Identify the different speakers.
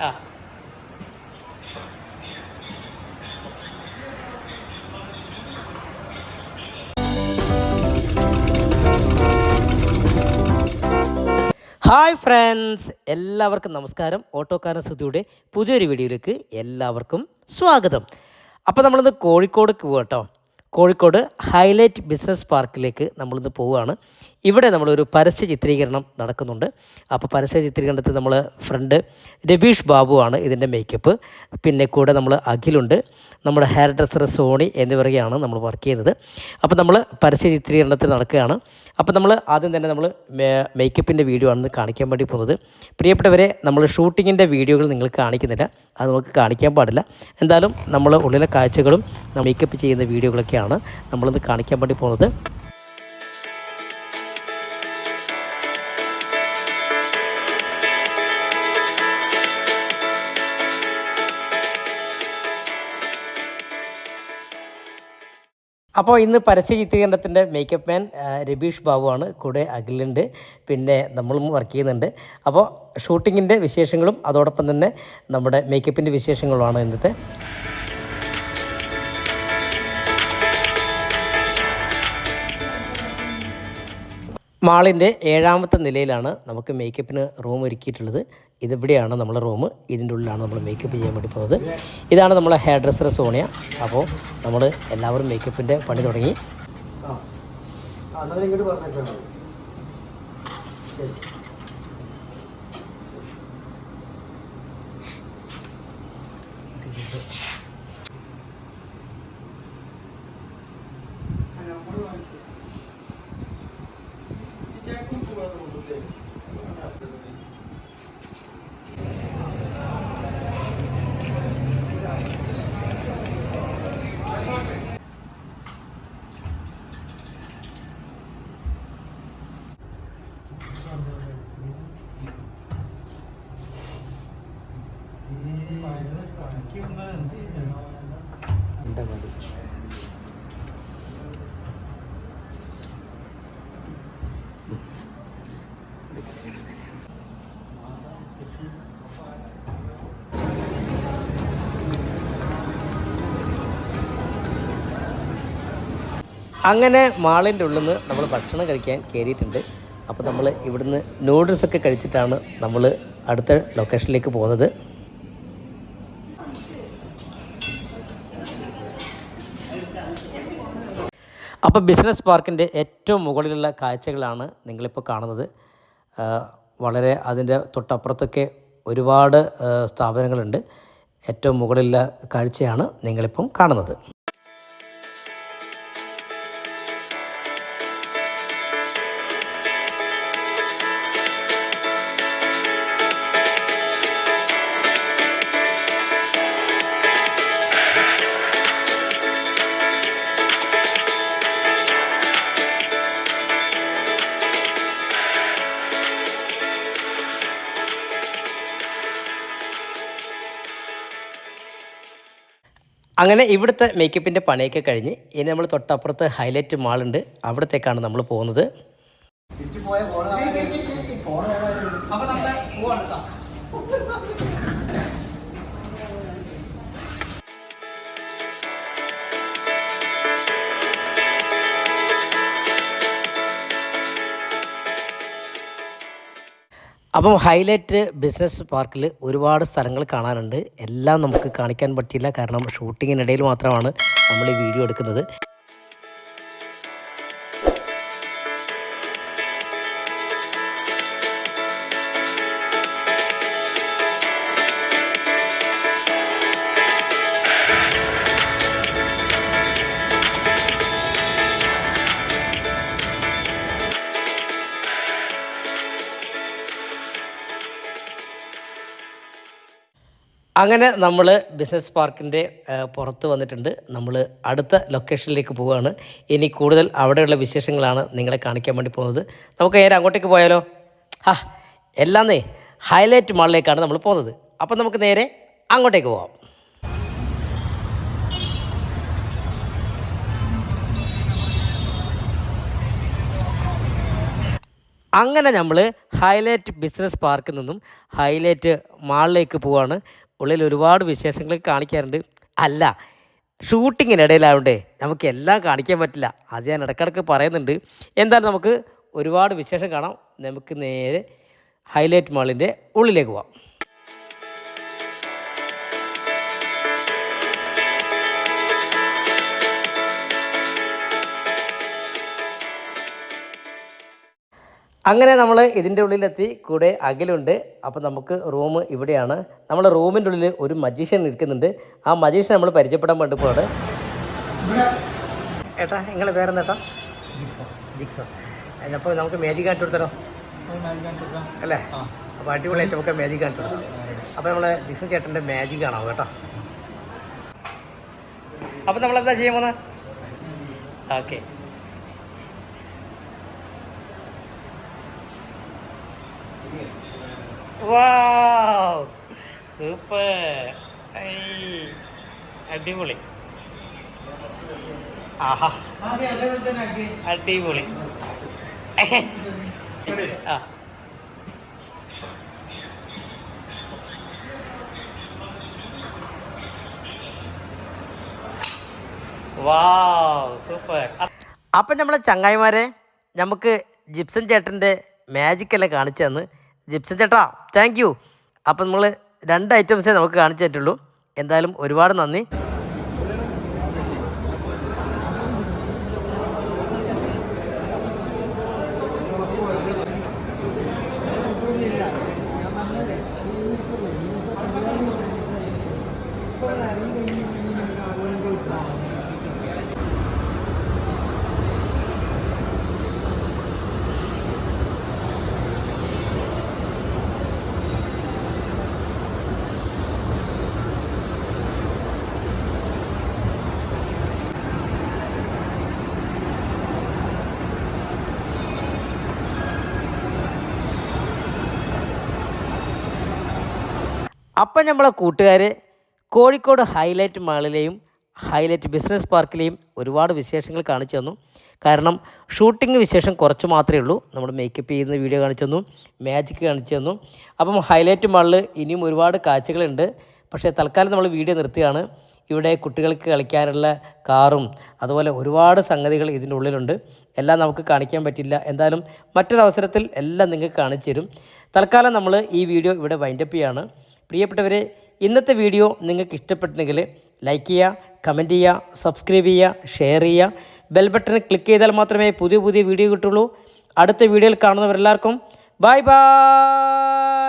Speaker 1: Hi friends എല്ലാവർക്കും നമസ്കാരം. ഓട്ടോക്കാരൻ സുധിയുടെ പുതിയൊരു വീഡിയോയിലേക്ക് എല്ലാവർക്കും സ്വാഗതം. അപ്പോൾ നമ്മളിന്ന് കോഴിക്കോട് പോകട്ടോ കോഴിക്കോട് ഹൈലൈറ്റ് ബിസിനസ് പാർക്കിലേക്ക് നമ്മളിന്ന് പോവുകയാണ്. ഇവിടെ നമ്മളൊരു പരസ്യ ചിത്രീകരണം നടക്കുന്നുണ്ട്. അപ്പോൾ പരസ്യ ചിത്രീകരണത്തിൽ നമ്മൾ ഫ്രണ്ട് രബീഷ് ബാബുവാണ് ഇതിന്റെ മേക്കപ്പ്. പിന്നെ കൂടെ നമ്മൾ അഖിലുണ്ട്. നമ്മുടെ ഹെയർ ഡ്രസ്സർ സോണി എന്നിവരെയാണ് നമ്മൾ വർക്ക് ചെയ്യുന്നത്. അപ്പോൾ നമ്മൾ പരസ്യ ചിത്രീകരണത്തിൽ നടക്കുകയാണ്. അപ്പോൾ നമ്മൾ ആദ്യം തന്നെ നമ്മൾ മേക്കപ്പിന്റെ വീഡിയോ ആണ് കാണിക്കാൻ വേണ്ടി പോകുന്നത്. പ്രിയപ്പെട്ടവരെ നമ്മൾ ഷൂട്ടിങ്ങിന്റെ വീഡിയോകൾ നിങ്ങൾ കാണിക്കുന്നില്ല. അത് നമുക്ക് കാണിക്കാൻ പാടില്ല. എന്തായാലും നമ്മൾ ഉള്ളിലെ കാഴ്ചകളും മേക്കപ്പ് ചെയ്യുന്ന വീഡിയോകളൊക്കെയാണ് നമ്മളിന്ന് കാണിക്കാൻ വേണ്ടി പോകുന്നത്. അപ്പോൾ ഇന്ന് പരസ്യ ചിത്രീകരണത്തിന്റെ മേക്കപ്പ് മാൻ രബീഷ് ബാബുവാണ് കൂടെ അഖിലുണ്ട് പിന്നെ നമ്മളും വർക്ക് ചെയ്യുന്നുണ്ട്. അപ്പോൾ ഷൂട്ടിങ്ങിന്റെ വിശേഷങ്ങളും അതോടൊപ്പം തന്നെ നമ്മുടെ മേക്കപ്പിന്റെ വിശേഷങ്ങളുമാണ് ഇന്നത്തെ. മാളിന്റെ ഏഴാമത്തെ നിലയിലാണ് നമുക്ക് മേക്കപ്പിന് റൂം ഒരുക്കിയിട്ടുള്ളത് ഇതിവിടെയാണ് നമ്മുടെ റൂം ഇതിന്റെ ഉള്ളിലാണ് നമ്മൾ മേക്കപ്പ് ചെയ്യാൻ വേണ്ടി പോകുന്നത് ഇതാണ് നമ്മളെ ഹെയർ ഡ്രസ്സർ സോണിയ അപ്പോൾ നമ്മൾ എല്ലാവരും മേക്കപ്പിന്റെ പണി തുടങ്ങി അങ്ങനെ മാളിന്റെ ഉള്ളിൽ നിന്ന് നമ്മൾ ഭക്ഷണം കഴിക്കാൻ കയറിയിട്ടുണ്ട് അപ്പോൾ നമ്മൾ ഇവിടുന്ന് നൂഡിൽസൊക്കെ കഴിച്ചിട്ടാണ് നമ്മൾ അടുത്ത ലൊക്കേഷനിലേക്ക് പോകുന്നത്. അപ്പോൾ ബിസിനസ് പാർക്കിന്റെ ഏറ്റവും മുകളിലുള്ള കാഴ്ചകളാണ് നിങ്ങളിപ്പോൾ കാണുന്നത്. വളരെ അതിന്റെ തൊട്ടപ്പുറത്തൊക്കെ ഒരുപാട് സ്ഥാപനങ്ങളുണ്ട്. ഏറ്റവും മുകളിലുള്ള കാഴ്ചയാണ് നിങ്ങളിപ്പം കാണുന്നത്. അങ്ങനെ ഇവിടുത്തെ മേക്കപ്പിന്റെ പണിയൊക്കെ കഴിഞ്ഞ് ഇനി നമ്മൾ തൊട്ടപ്പുറത്ത് ഹൈലൈറ്റ് മാളുണ്ട് അവിടത്തേക്കാണ് നമ്മൾ പോകുന്നത്. അപ്പം ഹൈലൈറ്റ് ബിസിനസ് പാർക്കിൽ ഒരുപാട് സ്ഥലങ്ങൾ കാണാനുണ്ട്. എല്ലാം നമുക്ക് കാണിക്കാൻ പറ്റിയില്ല. കാരണം ഷൂട്ടിങ്ങിനിടയിൽ മാത്രമാണ് നമ്മൾ ഈ വീഡിയോ എടുക്കുന്നത്. അങ്ങനെ നമ്മൾ ബിസിനസ് പാർക്കിന്റെ പുറത്ത് വന്നിട്ടുണ്ട്. നമ്മൾ അടുത്ത ലൊക്കേഷനിലേക്ക് പോവുകയാണ്. ഇനി കൂടുതൽ അവിടെയുള്ള വിശേഷങ്ങളാണ് നിങ്ങളെ കാണിക്കാൻ വേണ്ടി പോകുന്നത്. നമുക്ക് നേരെ അങ്ങോട്ടേക്ക് പോയാലോ? ഹാ എല്ലാന്നേ ഹൈലൈറ്റ് മാളിലേക്കാണ് നമ്മൾ പോകുന്നത്. അപ്പം നമുക്ക് നേരെ അങ്ങോട്ടേക്ക് പോവാം. അങ്ങനെ നമ്മൾ ഹൈലൈറ്റ് ബിസിനസ് പാർക്കിൽ നിന്നും ഹൈലൈറ്റ് മാളിലേക്ക് പോവാണ്. ഉള്ളിൽ ഒരുപാട് വിശേഷങ്ങൾ കാണിക്കാറുണ്ട്. അല്ല ഷൂട്ടിങ്ങിനിടയിലാവണ്ടേ നമുക്ക് എല്ലാം കാണിക്കാൻ പറ്റില്ല. അത് ഞാൻ ഇടയ്ക്കിടയ്ക്ക് പറയുന്നുണ്ട്. എന്തായാലും നമുക്ക് ഒരുപാട് വിശേഷം കാണാം. നമുക്ക് നേരെ ഹൈലൈറ്റ് മാളിന്റെ ഉള്ളിലേക്ക് പോവാം. അങ്ങനെ നമ്മൾ ഇതിന്റെ ഉള്ളിലെത്തി കൂടെ അകലുണ്ട്. അപ്പോൾ നമുക്ക് റൂം ഇവിടെയാണ്. നമ്മുടെ റൂമിന്റെ ഉള്ളിൽ ഒരു മജീഷ്യൻ ഇരിക്കുന്നുണ്ട്. ആ മജീഷ്യൻ നമ്മൾ പരിചയപ്പെടാൻ വേണ്ടി പോവാണ്. ഏട്ടാ നിങ്ങളെ പേരെന്താ ഏട്ടാ? ജിക്സോ. അപ്പോൾ നമുക്ക് മാജിക് കാണിച്ചു കൊടുത്തരോ? അല്ലേ? അപ്പോൾ അടിപൊളിയായിട്ട് നമുക്ക് മാജിക് കാണിച്ചു കൊടുക്കാം. അപ്പോൾ നമ്മൾ ജിക്സൺ ചേട്ടന്റെ മാജിക് കാണാം കേട്ടോ അപ്പോൾ നമ്മളെന്താ ചെയ്യാൻ പോകുന്നത് ഓക്കെ വാവ് സൂപ്പർ ഐ അടിപൊളി. ആഹാ. അടിപൊളി. ആ. സൂപ്പർ അപ്പം നമ്മളെ ചങ്ങായിമാരെ നമുക്ക് ജിപ്സൺ ചേട്ടന്റെ മാജിക് എല്ലാം കാണിച്ചു തന്ന്. ജിപ്സൺ ചേട്ടാ താങ്ക് യു അപ്പം നമ്മൾ രണ്ട് ഐറ്റംസേ നമുക്ക് കാണിച്ചു തരുള്ളൂ എന്തായാലും ഒരുപാട് നന്ദി. അപ്പം നമ്മളെ കൂട്ടുകാർ കോഴിക്കോട് ഹൈലൈറ്റ് മാളിലെയും ഹൈലൈറ്റ് ബിസിനസ് പാർക്കിലെയും ഒരുപാട് വിശേഷങ്ങൾ കാണിച്ചു തന്നു. കാരണം ഷൂട്ടിംഗ് വിശേഷം കുറച്ച് മാത്രമേ ഉള്ളൂ. നമ്മൾ മേക്കപ്പ് ചെയ്യുന്ന വീഡിയോ കാണിച്ചു തന്നു. മാജിക് കാണിച്ചു തന്നു. അപ്പം ഹൈലൈറ്റ് മാളിൽ ഇനിയും ഒരുപാട് കാഴ്ചകളുണ്ട്. പക്ഷേ തൽക്കാലം നമ്മൾ വീഡിയോ നിർത്തുകയാണ്. ഇവിടെ കുട്ടികൾക്ക് കളിക്കാനുള്ള കാറും അതുപോലെ ഒരുപാട് സംഗതികൾ ഇതിന്റെ ഉള്ളിലുണ്ട്. എല്ലാം നമുക്ക് കാണിക്കാൻ പറ്റില്ല. എന്തായാലും മറ്റൊരവസരത്തിൽ എല്ലാം നിങ്ങൾക്ക് കാണിച്ചു തരും. തൽക്കാലം നമ്മൾ ഈ വീഡിയോ ഇവിടെ വൈൻഡപ്പ് ചെയ്യാണ്. പ്രിയപ്പെട്ടവരെ ഇന്നത്തെ വീഡിയോ നിങ്ങൾക്ക് ഇഷ്ടപ്പെട്ടെങ്കിൽ ലൈക്ക് ചെയ്യുക കമന്റ് ചെയ്യുക സബ്സ്ക്രൈബ് ചെയ്യുക ഷെയർ ചെയ്യുക. ബെൽ ബട്ടൺ ക്ലിക്ക് ചെയ്താൽ മാത്രമേ പുതിയ പുതിയ വീഡിയോ കിട്ടുള്ളൂ അടുത്ത വീഡിയോയിൽ കാണുന്നവരെല്ലാവർക്കും ബൈ ബൈ.